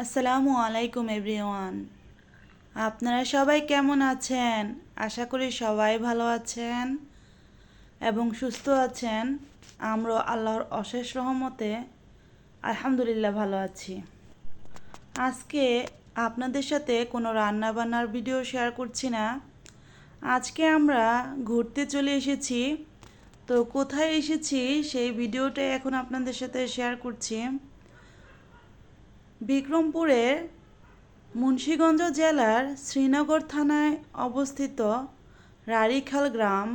আসসালামু আলাইকুম, এভরিওয়ান। আপনারা সবাই কেমন আছেন? আশা করি সবাই ভালো আছেন এবং সুস্থ আছেন। আমরা আল্লাহর অশেষ রহমতে আলহামদুলিল্লাহ ভালো আছি। আজকে আপনাদের সাথে কোনো রান্না বান্নার ভিডিও শেয়ার করছি না। আজকে আমরা ঘুরতে চলে এসেছি। তো কোথায় এসেছি সেই ভিডিওটাই এখন আপনাদের সাথে শেয়ার করছি। বিক্রমপুরের মুন্সীগঞ্জ জেলার শ্রীনগর থানায় অবস্থিত রারিখাল গ্রাম,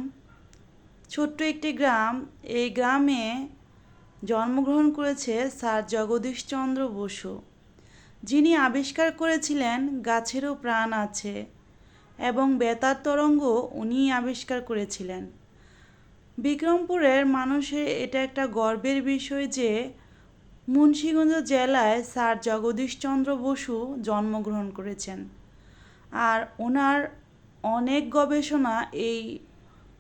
ছোট্ট একটি গ্রাম। এই গ্রামে জন্মগ্রহণ করেছে স্যার জগদীশচন্দ্র বসু। যিনি আবিষ্কার করেছিলেন গাছেরও প্রাণ আছে এবং বেতার তরঙ্গ উনিই আবিষ্কার করেছিলেন। বিক্রমপুরের মানুষের এটা একটা গর্বের বিষয় যে মুন্সীগঞ্জ জেলায় স্যার জগদীশচন্দ্র বসু জন্মগ্রহণ করেছেন। আর ওনার অনেক গবেষণা এই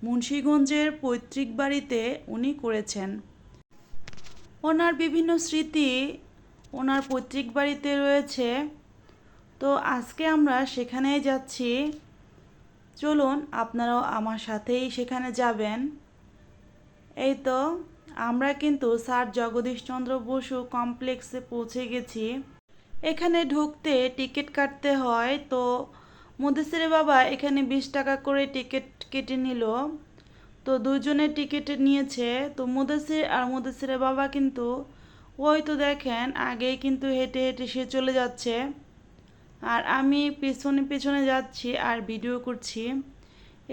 মুন্সীগঞ্জের পৈতৃক বাড়িতে উনি করেছেন। ওনার বিভিন্ন স্মৃতি ওনার পৈতৃক বাড়িতে রয়েছে। তো আজকে আমরা সেখানেই যাচ্ছি। চলুন, আপনারাও আমার সাথেই সেখানে যাবেন। এই তো। আমরা কিন্তু স্যার জগদীশচন্দ্র বসু কমপ্লেক্সে পৌঁছে গেছি। এখানে ঢুকতে টিকিট কাটতে হয়, তো মুদেসিরে বাবা এখানে বিশ টাকা করে টিকিট কেটে নিল। তো দুজনের টিকিট নিয়েছে, তো মুদেসির আর মুদেসিরে বাবা কিন্তু, ওই তো দেখেন, আগেই কিন্তু হেঁটে হেঁটে সে চলে যাচ্ছে। আর আমি পেছনে পেছনে যাচ্ছি আর ভিডিও করছি।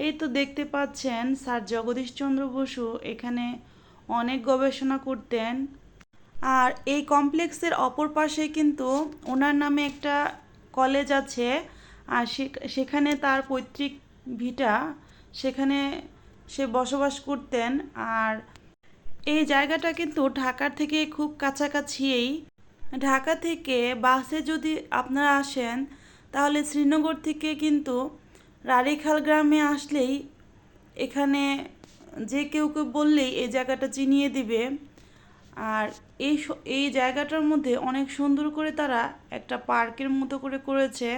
এই তো দেখতে পাচ্ছেন, স্যার জগদীশচন্দ্র বসু এখানে অনেক গবেষণা করতেন। আর এই কমপ্লেক্সের অপর পাশে কিন্তু ওনার নামে একটা কলেজ আছে। আর সেখানে তার পৈতৃক ভিটা, সেখানে সে বসবাস করতেন। আর এই জায়গাটা কিন্তু ঢাকার থেকে খুব কাছাকাছিই। ঢাকা থেকে বাসে যদি আপনারা আসেন, তাহলে শ্রীনগর থেকে কিন্তু রারিখাল গ্রামে আসলেই এখানে যে কেউ কেউ বললেই এই জায়গাটা চিনিয়ে দিবে। আর এই এই জায়গাটার মধ্যে অনেক সুন্দর করে তারা একটা পার্কের মতো করে করেছে।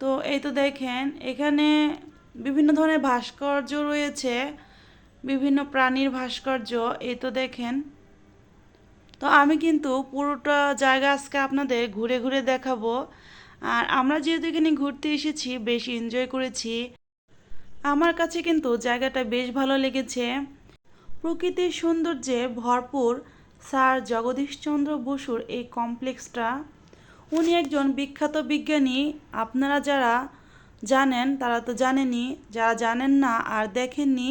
তো এই তো দেখেন, এখানে বিভিন্ন ধরনের ভাস্কর্য রয়েছে, বিভিন্ন প্রাণীর ভাস্কর্য, এই তো দেখেন। তো আমি কিন্তু পুরোটা জায়গা আজকে আপনাদের ঘুরে ঘুরে দেখাবো। আর আমরা যেহেতু এখানে ঘুরতে এসেছি, বেশ এনজয় করেছি। আমার কাছে কিন্তু জায়গাটা বেশ ভালো লেগেছে। প্রকৃতির সৌন্দর্যে ভরপুর স্যার জগদীশচন্দ্র বসুর এই কমপ্লেক্সটা। উনি একজন বিখ্যাত বিজ্ঞানী। আপনারা যারা জানেন, তারা তো জানেনই। যারা জানেন না আর দেখেননি,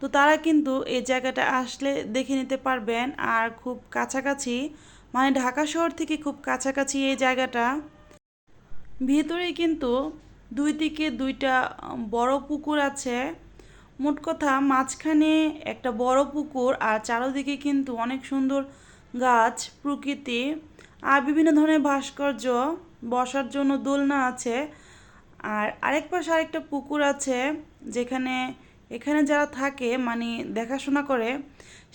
তো তারা কিন্তু এই জায়গাটা আসলে দেখে নিতে পারবেন। আর খুব কাছাকাছি মানে ঢাকা শহর থেকে খুব কাছাকাছি এই জায়গাটা। ভিতরে কিন্তু দুই দিকে দুইটা বড় পুকুর আছে। মোট কথা মাঝখানে একটা বড় পুকুর আর চারোদিকে কিন্তু অনেক সুন্দর গাছ, প্রকৃতি আর বিভিন্ন ধরনের ভাস্কর্য বসার জন্য দোলনা আছে। আর আরেক পাশে আরেকটা পুকুর আছে যেখানে, এখানে যারা থাকে মানে দেখাশোনা করে,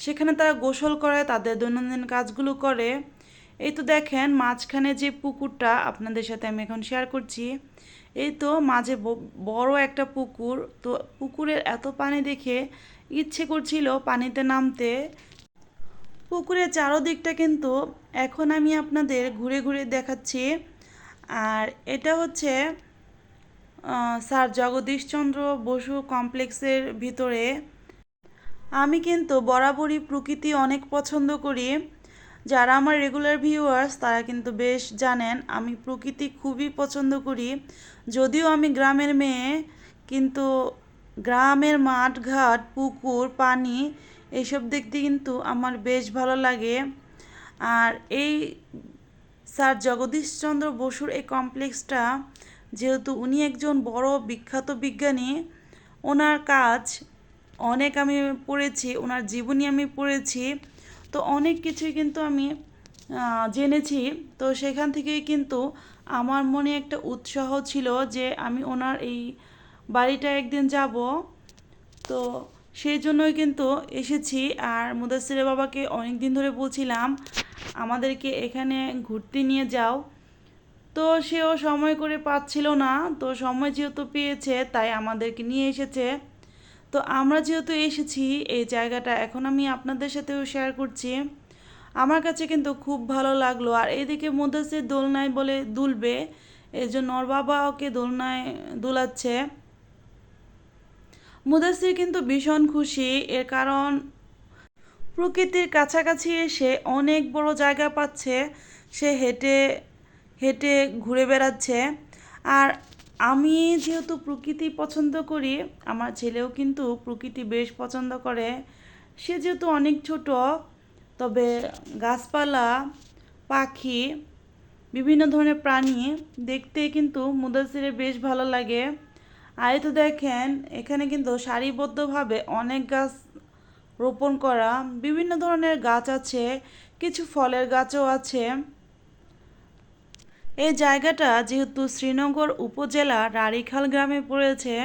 সেখানে তারা গোসল করে, তাদের দৈনন্দিন কাজগুলো করে। এই তো দেখেন, মাঝখানে যে পুকুরটা আপনাদের সাথে আমি এখন শেয়ার করছি এই তো মাঝে বড় একটা পুকুর, তো পুকুরের এত পানি দেখে ইচ্ছে করছিল পানিতে নামতে। পুকুরের চারোদিকটা কিন্তু এখন আমি আপনাদের ঘুরে ঘুরে দেখাচ্ছি। আর এটা হচ্ছে স্যার জগদীশচন্দ্র বসু কমপ্লেক্সের ভিতরে। আমি কিন্তু বরাবরই প্রকৃতি অনেক পছন্দ করি। যারা আমার রেগুলার ভিউয়ার্স তারা কিন্তু বেশ জানেন, আমি প্রকৃতি খুবই পছন্দ করি। যদিও আমি গ্রামের মেয়ে, কিন্তু গ্রামের মাঠ ঘাট পুকুর, পানি এইসব দেখতে কিন্তু আমার বেশ ভালো লাগে। আর এই স্যার জগদীশচন্দ্র বসুর এই কমপ্লেক্সটা, যেহেতু উনি একজন বড় বিখ্যাত বিজ্ঞানী, ওনার কাজ অনেক আমি পড়েছি, ওনার জীবনী আমি পড়েছি, তো অনেক কিছুই কিন্তু আমি জেনেছি। তো সেখান থেকেই কিন্তু আমার মনে একটা উৎসাহ ছিল যে আমি ওনার এই বাড়িটা একদিন যাব। তো সেই জন্যই কিন্তু এসেছি। আর মুদাসিরে বাবাকে অনেক দিন ধরে বলছিলাম, আমাদেরকে এখানে ঘুরতে নিয়ে যাও। তো সেও সময় করে পাচ্ছিল না। তো সময় যেহেতু পেয়েছে, তাই আমাদেরকে নিয়ে এসেছে। তো আমরা যেহেতু এসেছি, এই জায়গাটা এখন আমি আপনাদের সাথেও শেয়ার করছি। আমার কাছে কিন্তু খুব ভালো লাগল। আর এদিকে মধ্যে দোলনায় বলে দুলবে, এই জন্য ওর বাবা ওকে দোলনায় দোলাচ্ছে। মুদাসির কিন্তু ভীষণ খুশি, এর কারণ প্রকৃতির কাছাকাছি এসে অনেক বড় জায়গা পাচ্ছে, সে হেঁটে হেঁটে ঘুরে বেড়াচ্ছে। আর আমি যেহেতু প্রকৃতি পছন্দ করি, আমার ছেলেও কিন্তু প্রকৃতি বেশ পছন্দ করে। সে যেহেতু অনেক ছোট তবে গাছপালা, পাখি, বিভিন্ন ধরনের প্রাণী দেখতে কিন্তু মুদাসিরের বেশ ভালো লাগে। আর তো দেখেন, এখানে কিন্তু সারিবদ্ধভাবে অনেক গাছ রোপণ করা, বিভিন্ন ধরনের গাছ আছে, কিছু ফলের গাছও আছে। এই জায়গাটা যেহেতু শ্রীনগর উপজেলা রারিখাল গ্রামে পড়েছে,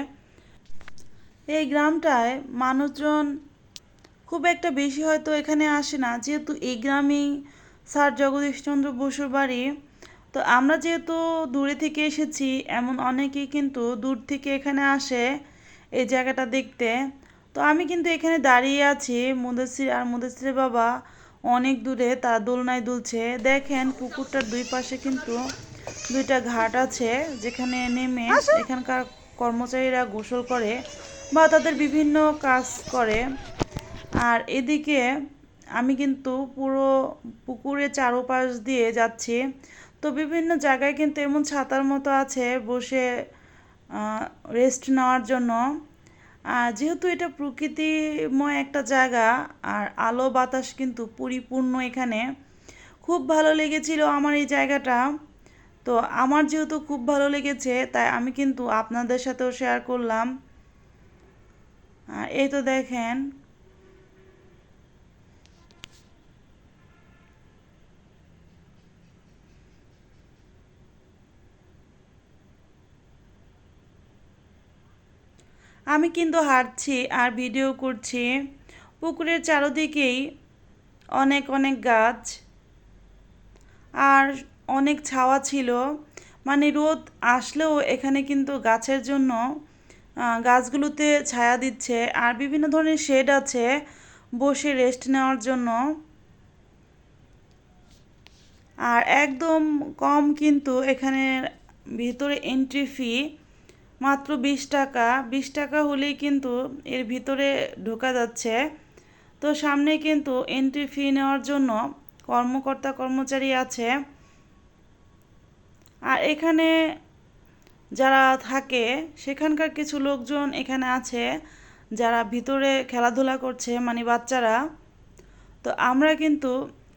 এই গ্রামটায় মানুষজন খুব একটা বেশি হয়তো এখানে আসে না। যেহেতু এই গ্রামেই স্যার জগদীশচন্দ্র বসুর বাড়ি তো আমরা যেহেতু দূরে থেকে এসেছি এমন অনেকেই কিন্তু দূর থেকে এখানে আসে এই জায়গাটা দেখতে। তো আমি কিন্তু এখানে দাঁড়িয়ে আছি। মুদসির আর মুদসিরের বাবা অনেক দূরে তারা দোলনায় দুলছে। দেখেন পুকুরটার দুই পাশে কিন্তু দুইটা ঘাট আছে যেখানে নেমে এখানকার কর্মচারীরা গোসল করে বা তাদের বিভিন্ন কাজ করে। আর এদিকে আমি কিন্তু পুরো পুকুরের চারোপাশ দিয়ে যাচ্ছি। তো বিভিন্ন জায়গায় কিন্তু এমন ছাতার মতো আছে বসে রেস্ট নেওয়ার জন্য। আর যেহেতু এটা প্রকৃতিময় একটা জায়গা, আর আলো বাতাস কিন্তু পরিপূর্ণ এখানে। খুব ভালো লেগেছিল আমার এই জায়গাটা। তো আমার যেহেতু খুব ভালো লেগেছে, তাই আমি কিন্তু আপনাদের সাথেও শেয়ার করলাম। এই তো দেখেন আমি কিন্তু হাঁটছি আর ভিডিও করছি। পুকুরের চারোদিকেই অনেক অনেক গাছ আর অনেক ছাওয়া ছিল। মানে রোদ আসলেও এখানে কিন্তু গাছের জন্য গাছগুলোতে ছায়া দিচ্ছে আর বিভিন্ন ধরনের শেড আছে বসে রেস্ট নেওয়ার জন্য। আর একদম কম কিন্তু এখানে ভিতরে এন্ট্রি ফি মাত্র বিশ টাকা। বিশ টাকা হলেই কিন্তু এর ভিতরে ঢোকা যাচ্ছে। তো সামনে কিন্তু এন্ট্রি ফি নেওয়ার জন্য কর্মকর্তা কর্মচারী আছে। আর এখানে যারা থাকে, সেখানকার কিছু লোকজন এখানে আছে, যারা ভিতরে খেলাধুলা করছে মানে বাচ্চারা। তো আমরা কিন্তু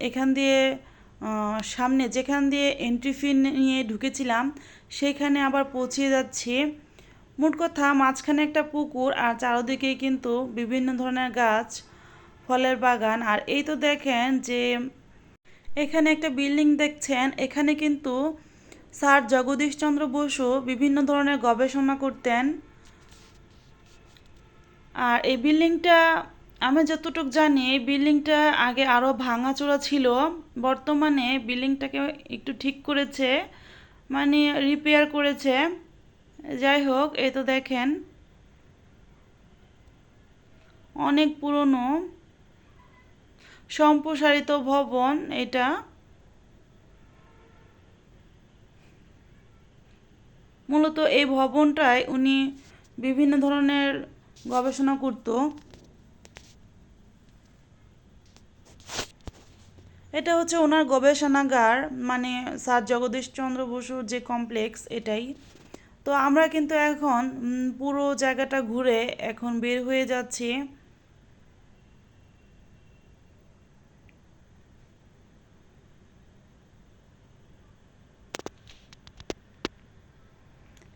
এখান দিয়ে সামনে যেখান দিয়ে এন্ট্রি ফি নিয়ে ঢুকেছিলাম সেইখানে আবার পৌঁছিয়ে যাচ্ছি। মোট কথা, মাঝখানে একটা পুকুর আর চারোদিকে কিন্তু বিভিন্ন ধরনের গাছ, ফলের বাগান। আর এই তো দেখেন যে এখানে একটা বিল্ডিং দেখছেন। এখানে কিন্তু স্যার জগদীশচন্দ্র বসু বিভিন্ন ধরনের গবেষণা করতেন। আর এই বিল্ডিংটা, আমি যতটুকু জানি, এই বিল্ডিংটা আগে আরও ভাঙাচোরা ছিল। বর্তমানে বিল্ডিংটাকে একটু ঠিক করেছে মানে রিপেয়ার করেছে। যাই হোক এই তো দেখেন। অনেক পুরনো সম্প্রসারিত ভবন এটা। মূলত এই ভবনটায় উনি বিভিন্ন ধরনের গবেষণা করত। এটা হচ্ছে ওনার গবেষণাগার মানে স্যার জগদীশ চন্দ্র বসুর যে কমপ্লেক্স এটাই। তো আমরা কিন্তু এখন পুরো জায়গাটা ঘুরে এখন বের হয়ে যাচ্ছি।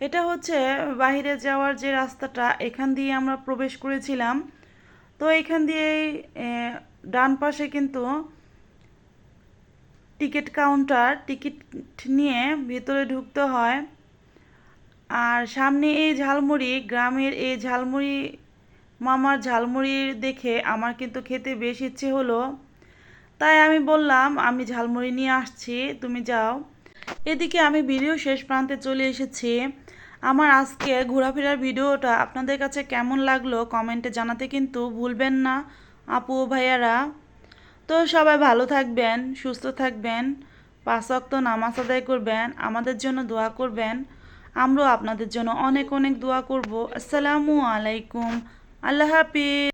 এটা হচ্ছে বাহিরে যাওয়ার যে রাস্তাটা, এখান দিয়ে আমরা প্রবেশ করেছিলাম। তো এখান দিয়ে ডান পাশে কিন্তু টিকিট কাউন্টার, টিকিট নিয়ে ভিতরে ঢুকতে হয়। আর সামনে এই ঝালমুড়ি, গ্রামের এই ঝালমুড়ি, মামার ঝালমুড়ি দেখে আমার কিন্তু খেতে বেশ ইচ্ছে হলো। তাই আমি বললাম, আমি ঝালমুড়ি নিয়ে আসছি, তুমি যাও। এদিকে আমি ভিডিও শেষ প্রান্তে চলে এসেছি। আমার আজকে ঘোরাফেরার ভিডিওটা আপনাদের কাছে কেমন লাগল কমেন্টে জানাতে কিন্তু ভুলবেন না, আপু ভাইয়ারা। তো সবাই ভালো থাকবেন, সুস্থ থাকবেন, পাঁচ ওয়াক্ত নামাজ আদায় করবেন, আমাদের জন্য দোয়া করবেন। আমরাও আপনাদের জন্য অনেক অনেক দোয়া করব। আসসালামু আলাইকুম। আল্লাহ হাফিজ।